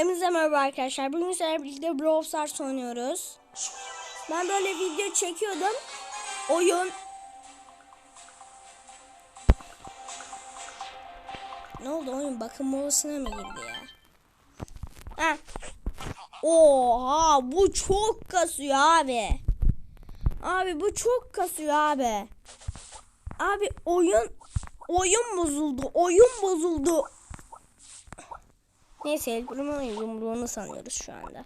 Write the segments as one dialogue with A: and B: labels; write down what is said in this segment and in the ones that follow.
A: Hepinize merhaba arkadaşlar. Bugün sizlerle birlikte Brawl Stars oynuyoruz. Ben böyle video çekiyordum. Oyun... Ne oldu oyun bakım molasına mı girdi ya? Ha. Oha bu çok kasıyor abi. Abi bu çok kasıyor abi. Abi oyun oyun bozuldu. Oyun bozuldu. Neyse Elgur'un yumruğunu sanıyoruz şu anda.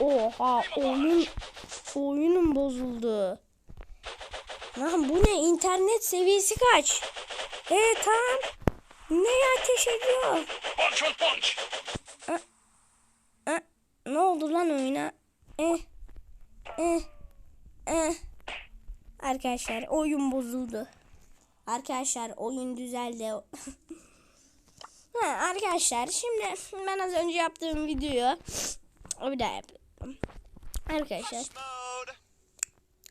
A: Oha oyun oyunun bozuldu. Lan bu ne internet seviyesi kaç? Evet tamam. Ne ateş ediyor?
B: Punch on punch.
A: Ha, ne oldu lan oyuna? Eh, eh, eh. Arkadaşlar oyun bozuldu. Arkadaşlar oyun düzeldi. ha, arkadaşlar şimdi ben az önce yaptığım videoyu bir daha yapıyorum. Arkadaşlar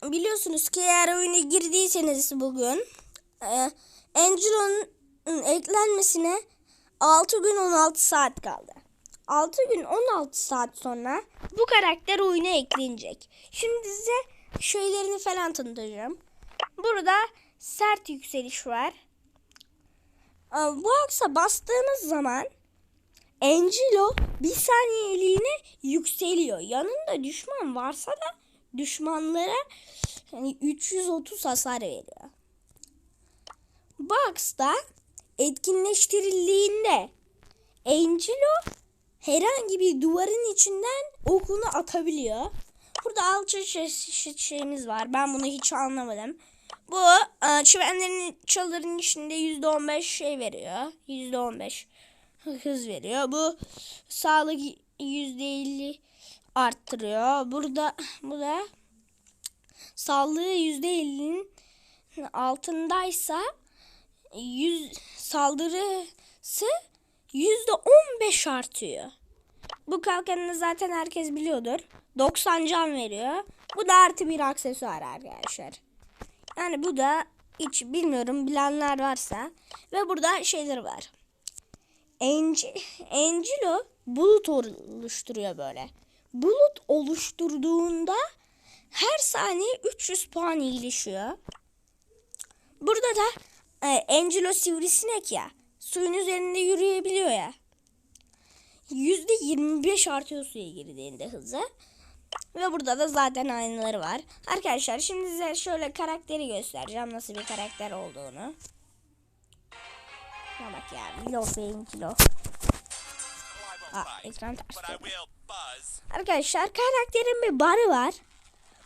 A: biliyorsunuz ki eğer oyuna girdiyseniz bugün e, Angelo'nun eklenmesine 6 gün 16 saat kaldı. 6 gün 16 saat sonra bu karakter oyuna eklenecek. Şimdi size şeylerini falan tanıtacağım. Burada sert yükseliş var. Bu aksa bastığınız zaman Angelo bir saniyeliğine yükseliyor. Yanında düşman varsa da düşmanlara hani 330 hasar veriyor. Box'ta etkinleştirildiğinde Angelo herhangi bir duvarın içinden okunu atabiliyor. Burada çeşit şeyimiz var. Ben bunu hiç anlamadım. Bu e, çimenlerin çalıların içinde %15 şey veriyor. %15 hız veriyor. Bu sağlık %50 arttırıyor. Burada bu da sağlığı %50'nin altındaysa yüz saldırısı %15 artıyor. Bu kalkanını zaten herkes biliyordur. 90 can veriyor. Bu da artı bir aksesuar arkadaşlar. Yani bu da hiç bilmiyorum bilenler varsa. Ve burada şeyler var. Ange- Angelo bulut oluşturuyor böyle. Bulut oluşturduğunda her saniye 300 puan iyileşiyor. Burada da e, Angelo sivrisinek ya. Suyun üzerinde yürüyebiliyor ya. %25 artıyor suya girdiğinde hızı. Ve burada da zaten aynaları var. Arkadaşlar şimdi size şöyle karakteri göstereceğim. Nasıl bir karakter olduğunu. Şuna bak ya. Vlog benim kilo. Aa, ekran
B: buzz.
A: Arkadaşlar karakterin bir barı var.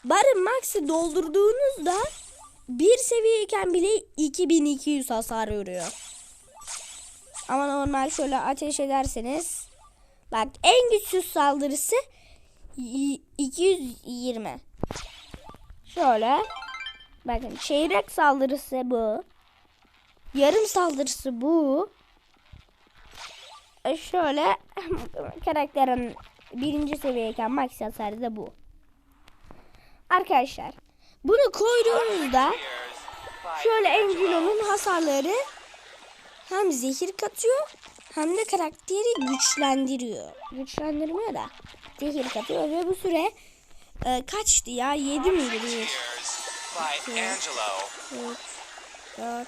A: Barın max'i doldurduğunuzda bir seviyeyken bile 2200 hasar vuruyor. Ama normal şöyle ateş ederseniz bak en güçsüz saldırısı 220. Şöyle bakın çeyrek saldırısı bu. Yarım saldırısı bu. E Şöyle karakterin birinci seviyeyken max hasarı da bu. Arkadaşlar bunu koyduğunuzda şöyle Angelo'nun hasarları hem zehir katıyor hem de karakteri güçlendiriyor. Güçlendirmiyor da zehir katıyor ve bu süre e, kaçtı ya? 7 miydi? 1,
B: Cheers. By Angelo.
A: 3, 4,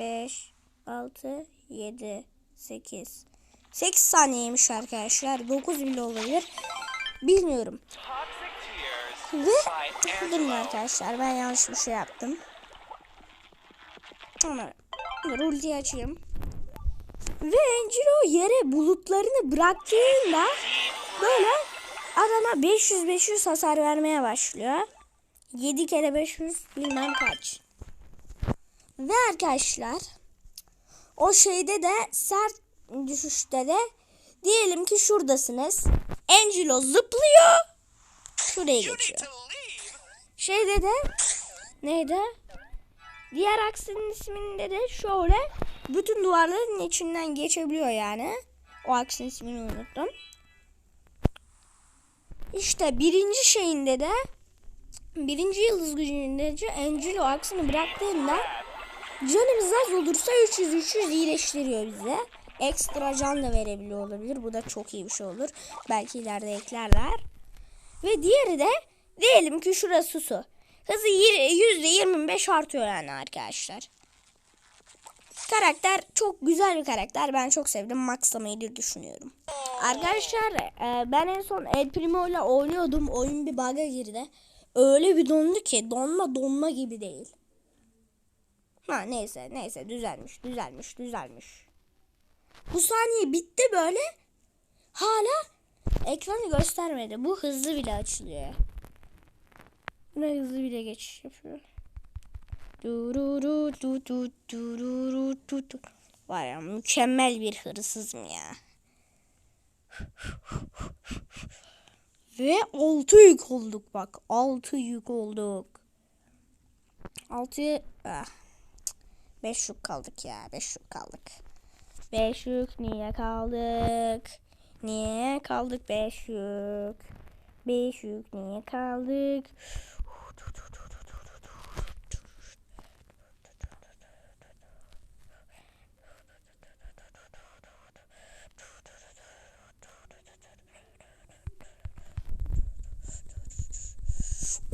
A: 5, 6, 7, 8. 8 saniyeymiş arkadaşlar. 9 bile olabilir. Bilmiyorum. Ve durun arkadaşlar ben yanlış bir şey yaptım. Ama ultiyi açayım. Ve Angelo yere bulutlarını bıraktığında böyle adama 500-500 hasar vermeye başlıyor. 7 kere 500 bilmem kaç. Ve arkadaşlar o şeyde de sert düşüşte de diyelim ki şuradasınız. Angelo zıplıyor. Şuraya geçiyor. Şeyde de neydi? Diğer aksinin isminde de şöyle bütün duvarların içinden geçebiliyor yani. O aksinin ismini unuttum. İşte birinci şeyinde de birinci yıldız gücünde de Angelo aksını bıraktığında canımız az olursa 300-300 iyileştiriyor bize. ekstra can da verebiliyor olabilir. Bu da çok iyi bir şey olur. Belki ileride eklerler. Ve diğeri de diyelim ki şurası su. Hızı yir- %25 artıyor yani arkadaşlar. Karakter çok güzel bir karakter. Ben çok sevdim. Maxlamayı düşünüyorum. Arkadaşlar e, ben en son El Primo ile oynuyordum. Oyun bir bug'a girdi. Öyle bir dondu ki donma donma gibi değil. Ha neyse neyse düzelmiş düzelmiş düzelmiş. Bu saniye bitti böyle. Hala ekranı göstermedi. Bu hızlı bile açılıyor. Buna hızlı bile geçiş yapıyor. Dururu du du dururu du du. Var ya mükemmel bir hırsızım ya. Ve 6 yük olduk bak. 6 yük olduk. 6 ah. 5 yük kaldık ya. 5 yük kaldık. 5 yük niye kaldık? Niye kaldık 5 yük? 5 yük niye kaldık?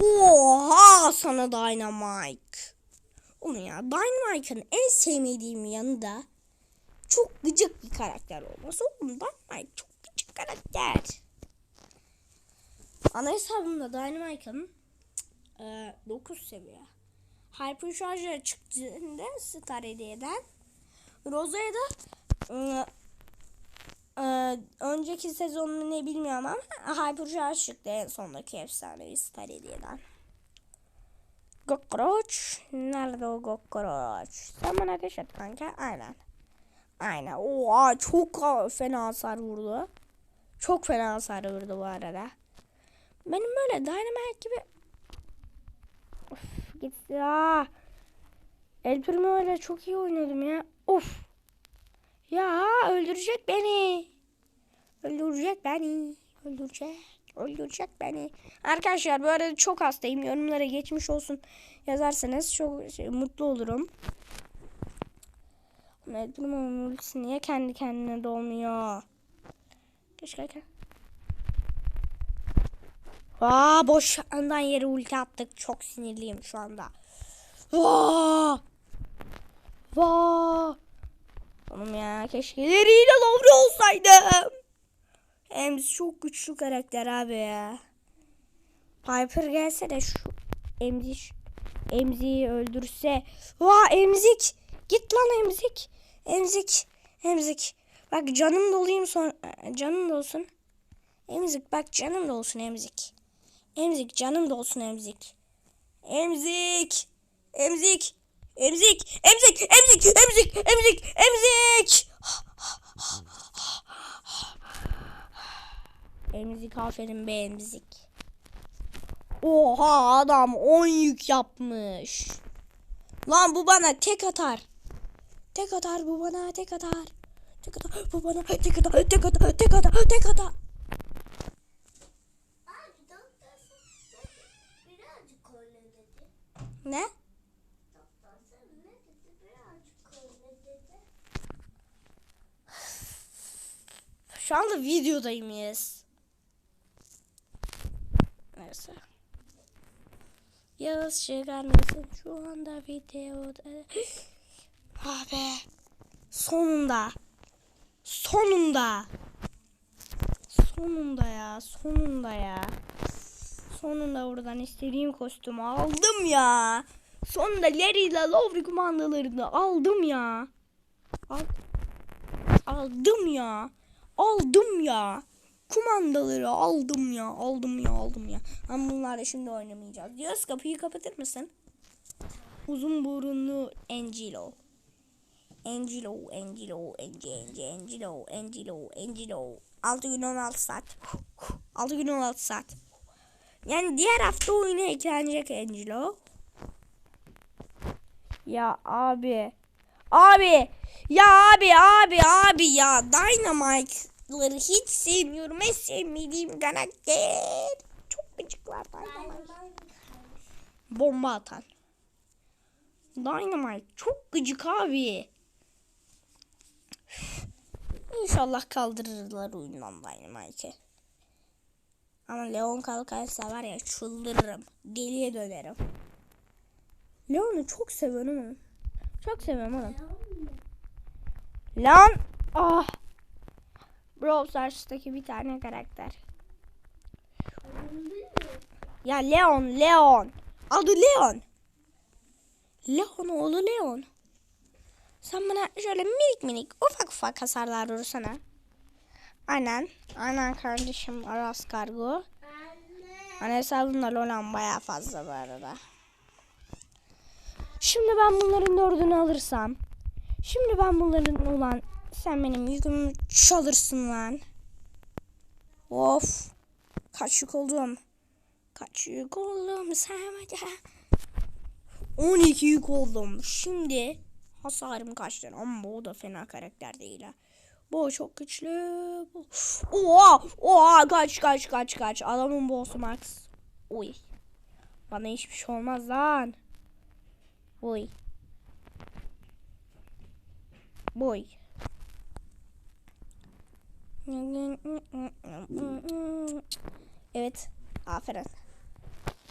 A: Oha sana Dynamite. Oğlum ya Dynamite'ın en sevmediğim yanı da çok gıcık bir karakter olması. Oğlum Dynamite çok gıcık karakter. Ana hesabımda Dynamite'ın e, 9 seviye. Hypercharger çıktığında Star Hediye'den Rosa'ya da e, e, önceki sezonunu ne bilmiyorum ama Hypercharge çıktı en sondaki efsanevi Star Hediye'den. Gokroç. Nerede o Gokroç? Sen bana ateş et kanka. Aynen. Aynen. Oha çok fena hasar vurdu. Çok fena hasar vurdu bu arada. Benim böyle Dynamite gibi Of git ya. El Primo ile çok iyi oynadım ya. Of. Ya öldürecek beni. Öldürecek beni. Öldürecek. Öldürecek beni. Arkadaşlar bu arada çok hastayım. Yorumlara geçmiş olsun yazarsanız çok şey, mutlu olurum. Primo'nun ultisi niye kendi kendine dolmuyor? Keşke. Aa boş andan yere ulti attık. Çok sinirliyim şu anda. Vaa! Vaa! Oğlum ya keşke ileriyle Lovre olsaydım. Ems çok güçlü karakter abi ya. Piper gelse de şu emzik emziği öldürse. Vaa emzik. Git lan emzik. Emzik. Emzik. Bak canım dolayım son canım dolsun. Emzik bak canım dolsun emzik. Emzik canım dolsun emzik. Emzik. Emzik. Emzik. Emzik. Emzik. Emzik. Emzik. Emzik. Emzik aferin be emzik. Oha adam 10 yük yapmış. Lan bu bana tek atar. Tek atar bu bana tek atar. Tek atar bu bana tek atar tek atar tek atar tek atar. Ne? Şu anda videodayız. Neyse. Yağız çıkar mısın? Şu anda videoda. ah. Sonunda. Sonunda. Sonunda ya. Sonunda ya. Sonunda oradan istediğim kostümü aldım ya. Sonunda Larry ile Lowry kumandalarını aldım ya. Al aldım ya. Aldım ya. Kumandaları aldım ya. Aldım ya aldım ya. Ama bunlarla şimdi oynamayacağız. Diyoruz kapıyı kapatır mısın? Uzun burunlu Angelo. Angelo, Angelo, Angelo, Angelo, Angelo, Angelo. 6 gün 16 saat. 6 gün 16 saat. Yani diğer hafta oyuna eklenecek Angelo. Ya abi. Abi. Ya abi abi abi ya. Dynamite'ları hiç sevmiyorum. En sevmediğim karakter. Çok gıcıklar Dynamite. Bomba atan. Dynamite çok gıcık abi. İnşallah kaldırırlar oyundan Dynamite'i. Ama Leon kalkarsa var ya çıldırırım. Deliye dönerim. Leon'u çok seviyorum. Çok seviyorum oğlum. Lan! Ah! Brawl Stars'taki bir tane karakter. Ya Leon, Leon. Adı Leon. Leon oğlu Leon. Sen bana şöyle minik minik ufak ufak hasarlar vursana. Aynen. Aynen kardeşim Aras Kargo.
C: Anne.
A: Hani hesabımda Lolan baya fazla bu arada. Şimdi ben bunların dördünü alırsam. Şimdi ben bunların ulan sen benim yükümü çalırsın lan. Of. Kaç yük oldum. Kaç yük oldum sevmede. 12 yük oldum. Şimdi hasarım kaçtı ama bu da fena karakter değil ha. Bu çok güçlü. Bu- Oha! Oha! Kaç kaç kaç kaç. Adamın boss'u Max. Uy. Bana hiçbir şey olmaz lan. Uy. Boy. Evet. Aferin.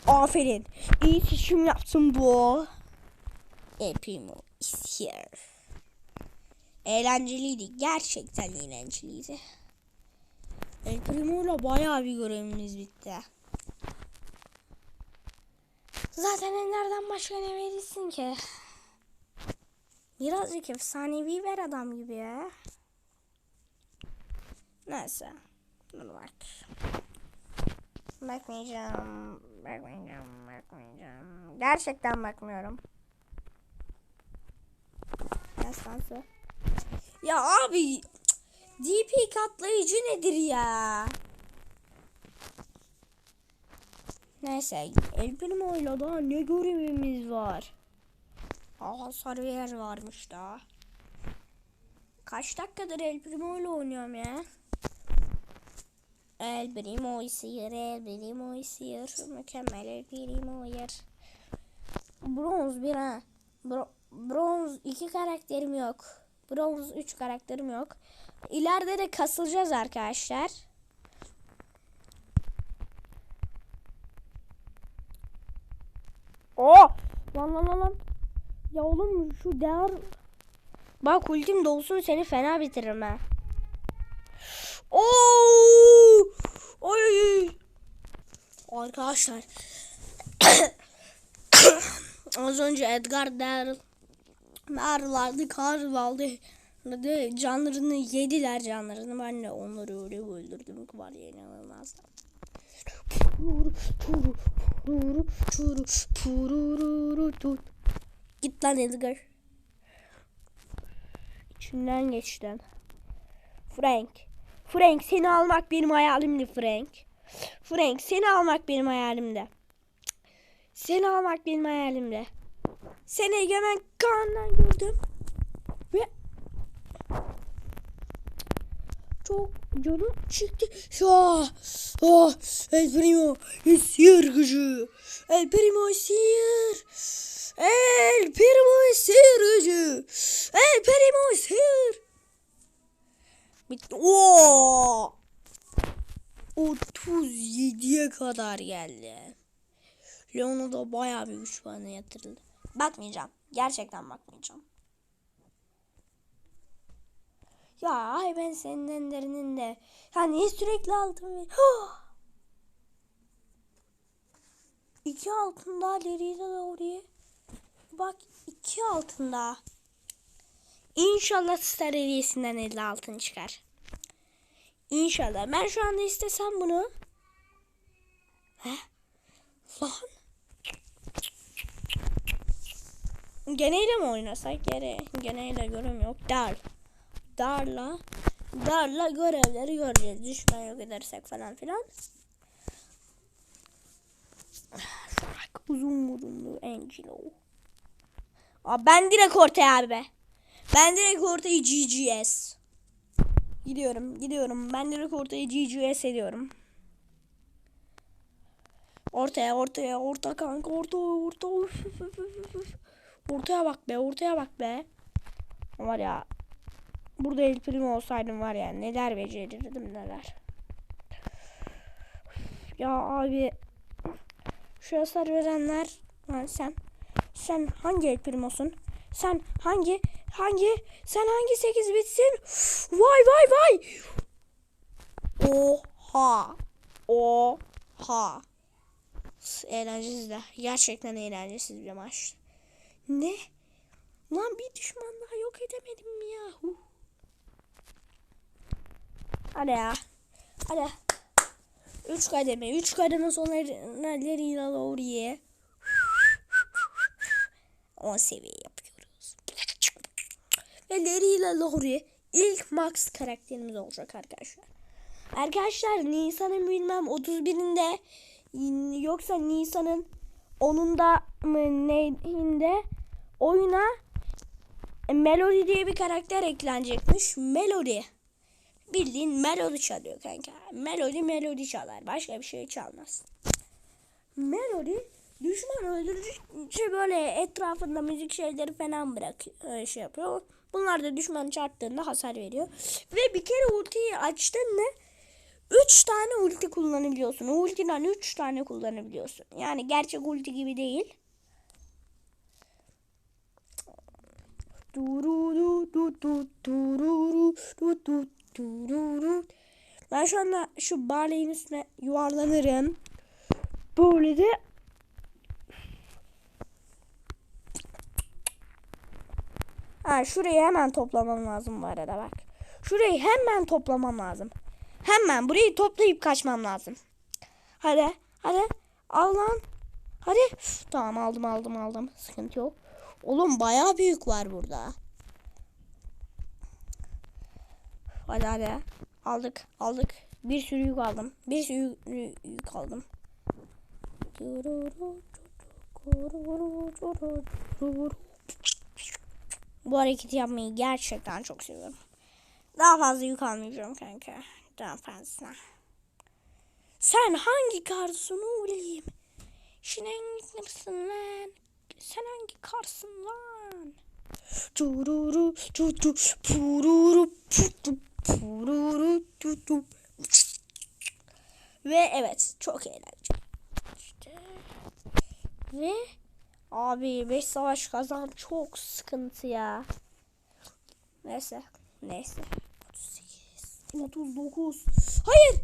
A: Aferin. İyi seçim yaptın bu. El Primo is here. Eğlenceliydi. Gerçekten eğlenceliydi. El Primo'yla bayağı bir görevimiz bitti. Zaten Ender'den başka ne verirsin ki? Birazcık efsanevi ver adam gibi ya. Neyse. Dur bak. Bakmayacağım. Bakmayacağım. Bakmayacağım. Gerçekten bakmıyorum. Destansı. Ya abi. DP katlayıcı nedir ya? Neyse. El Primo'yla daha ne görevimiz var? Aa Sarıyer varmış daha. Kaç dakikadır El Primo'yla oynuyorum ya? El Primo isir, El Primo isir. Mükemmel El Primo yer. Bronz bir ha. Bro- bronz iki karakterim yok. Bronz üç karakterim yok. İleride de kasılacağız arkadaşlar. Oh! Lan lan lan lan. Ya oğlum şu değer... Bak ultim dolsun seni fena bitiririm ha. Oo! Oy. Arkadaşlar. Az önce Edgar Daryl Merlardı, Karvaldı. Canlarını yediler canlarını. Ben de onları öyle öldürdüm ki var ya inanılmaz. Git lan Edgar. İçinden geçtin. Frank. Frank seni almak benim hayalimdi Frank. Frank seni almak benim hayalimde. Seni almak benim hayalimde. Seni egemen Kaan'dan gördüm. Ve çok canım çıktı. Ya, ah, El Primo sihir gücü. El Primo sihir. El Primo sihir gücü. El Primo sihir. Bitti. Oo! 37'ye kadar geldi. Leon'a da bayağı bir güç bana yatırıldı. Bakmayacağım. Gerçekten bakmayacağım. Ya ay ben senin enderinin de. Ya niye sürekli altın ver? İki altın daha ileriye oraya. Bak iki altın daha. İnşallah Star hediyesinden 50 altın çıkar. İnşallah. Ben şu anda istesem bunu. He? Lan. Geneyle mi oynasak? Gene, geneyle görüm yok. Dar. Darla. Darla görevleri göreceğiz. Düşman yok edersek falan filan. Bak uzun burunlu Angelo. Aa, ben direkt ortaya abi be. Ben direkt ortaya GGS. Gidiyorum, gidiyorum. Ben direkt ortaya GGS ediyorum. Ortaya, ortaya, orta kanka, orta, orta. Ortaya bak be, ortaya bak be. Var ya. burada El Primo olsaydım var ya neler becerirdim neler. Ya abi şu hasar verenler lan sen sen hangi El Primo'sun? Sen hangi hangi sen hangi 8 bitsin? Vay vay vay. Oha. Oha. Eğlencesiz de. Gerçekten eğlencesiz bir maç. Ne? Lan bir düşman daha yok edemedim ya? Huh. Hadi ya. Hadi. Üç kademe. Üç kademe sonra Lerina Laurie'ye. 10 seviye. Ve Lerina Laurie ilk Max karakterimiz olacak arkadaşlar. Arkadaşlar Nisan'ın bilmem 31'inde yoksa Nisan'ın 10'unda mı neyinde oyuna Melody diye bir karakter eklenecekmiş. Melody. Bildiğin Melody çalıyor kanka. Melody Melody çalar. Başka bir şey çalmaz. Melody düşman öldürdükçe böyle etrafında müzik şeyleri falan bırakıyor. Şey yapıyor. Bunlar da düşman çarptığında hasar veriyor. Ve bir kere ultiyi açtın mı 3 tane ulti kullanabiliyorsun. O ultiden 3 tane kullanabiliyorsun. Yani gerçek ulti gibi değil. Ben şu anda şu barleyin üstüne yuvarlanırım. Böyle de Ha şurayı hemen toplamam lazım bu arada bak. Şurayı hemen toplamam lazım. Hemen burayı toplayıp kaçmam lazım. Hadi hadi al lan. Hadi. Üf, tamam aldım aldım aldım. Sıkıntı yok. Oğlum bayağı büyük var burada. Hadi hadi. Aldık aldık. Bir sürü yük aldım. Bir sürü yük aldım. Bu hareketi yapmayı gerçekten çok seviyorum. Daha fazla yük almayacağım kanka. Daha fazla. Sen hangi karsın oğlum? Şinen misin lan? Sen hangi karsın lan? Tururu tutu pururu putu pururu tutu. Ve evet çok eğlenceli. İşte. Ve abi 5 savaş kazan çok sıkıntı ya. Neyse. Neyse. 38. 39. Hayır.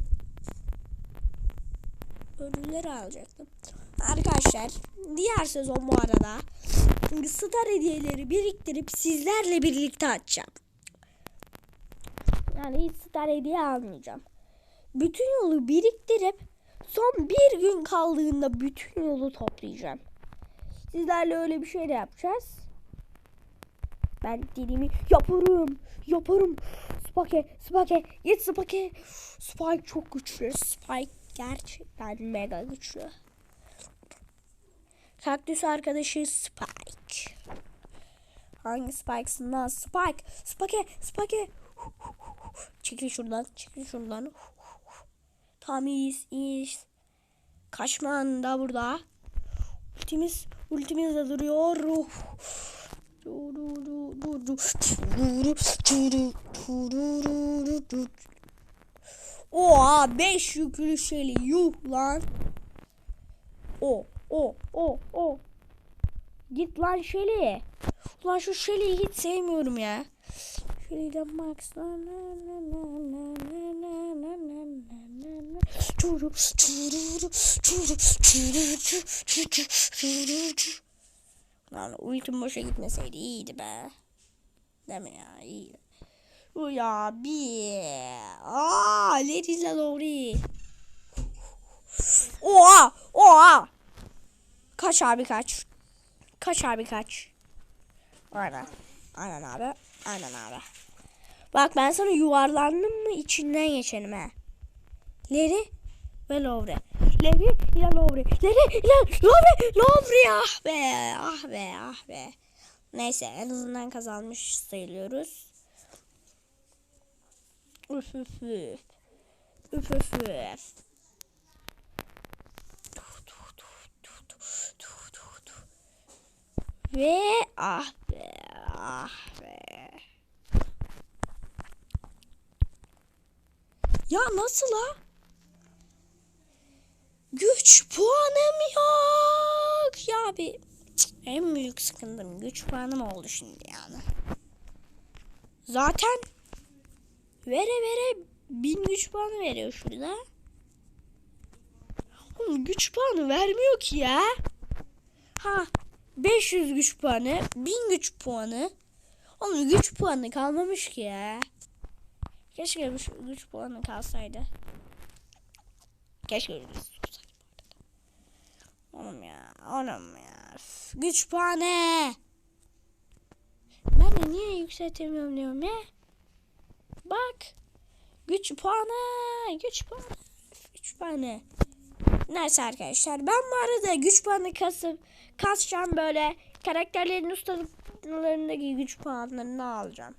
A: Ödülleri alacaktım. Arkadaşlar diğer sezon bu arada star hediyeleri biriktirip sizlerle birlikte açacağım. Yani hiç star hediye almayacağım. Bütün yolu biriktirip son bir gün kaldığında bütün yolu toplayacağım. Sizlerle öyle bir şey de yapacağız. Ben dediğimi yaparım. Yaparım. Spike, Spike, git Spike. Spike çok güçlü. Spike gerçekten mega güçlü. Kaktüs arkadaşı Spike. Hangi Spike'sın lan? Spike, Spike, Spike. Çekil şuradan, çekil şuradan. Tamiz, iyiyiz. Kaçman da burada. Ultimiz, ultimiz de duruyor. Oha 5 yüklü şeyli yuh lan. O o o o. Git lan Şeli. Ulan şu Şeli'yi hiç sevmiyorum ya. Şeli'den Max. Çuru, çuru, çuru, çuru, Lan ultim boşa gitmeseydi iyiydi be. Değil mi ya? İyiydi. Uy abi. Aa, Leriza Lori. Oha! Oha! Kaç abi kaç. Kaç abi kaç. Aynen. Aynen abi. Aynen abi. Bak ben sana yuvarlandım mı içinden geçelim he. Leri ve Lovre. Leri ile Lovre. Leri ile Lovre. Lovre ah be. Ah be ah be. Neyse en azından kazanmış sayılıyoruz. Üf üf üf. Üf üf üf. Ve ah be ah be. Ya nasıl ha? Güç puanım yok. Ya bir Cık, en büyük sıkıntım güç puanım oldu şimdi yani. Zaten vere vere bin güç puanı veriyor şurada. Oğlum güç puanı vermiyor ki ya. Ha 500 güç puanı, 1000 güç puanı. Oğlum güç puanı kalmamış ki ya. Keşke güç, güç puanı kalsaydı. Keşke. Oğlum ya, oğlum ya. Güç puanı. Ben de niye yükseltemiyorum diyorum ya. Bak. Güç puanı. Güç puanı. Güç puanı. Neyse arkadaşlar ben bu arada güç puanı kasıp kasacağım böyle karakterlerin ustalıklarındaki güç puanlarını alacağım.